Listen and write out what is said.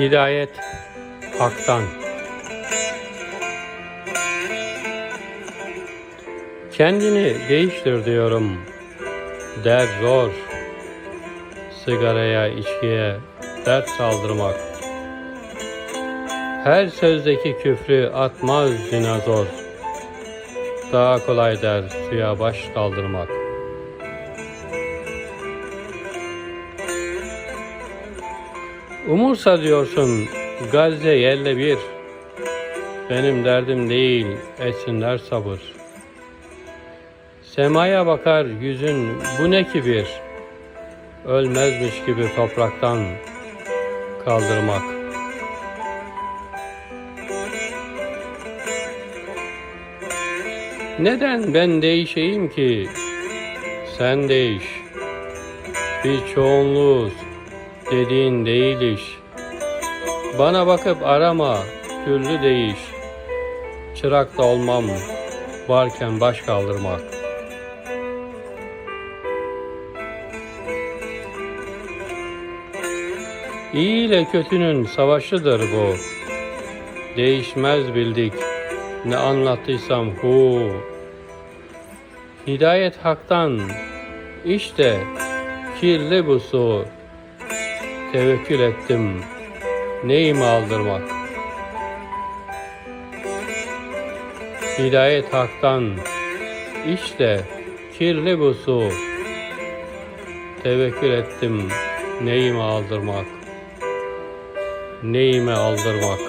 Hidayet Hak'tan Kendini değiştir diyorum. Dert zor. Sigaraya, içkiye dert saldırmak. Her sözdeki küfrü atmaz dinozor. Daha kolay der suya baş kaldırmak. Umursa diyorsun Gazze yerle bir. Benim derdim değil etsinler sabır. Semaya bakar yüzün bu ne kibir. Ölmezmiş gibi topraktan kaldırmak. Neden ben değişeyim ki? Sen değiş. Bir çoğunluğuz dediğin değil iş. Bana bakıp arama, türlü değiş. Çırak da olmam, varken baş kaldırmak. İyi ile kötünün savaşıdır bu. Değişmez bildik, ne anlattıysam hu. Hidayet haktan, işte kirli bu su. Tevekkül ettim, neyimi aldırmak. Hidayet haktan, işte kirli bu su. Tevekkül ettim, neyimi aldırmak. Neyime aldırmak.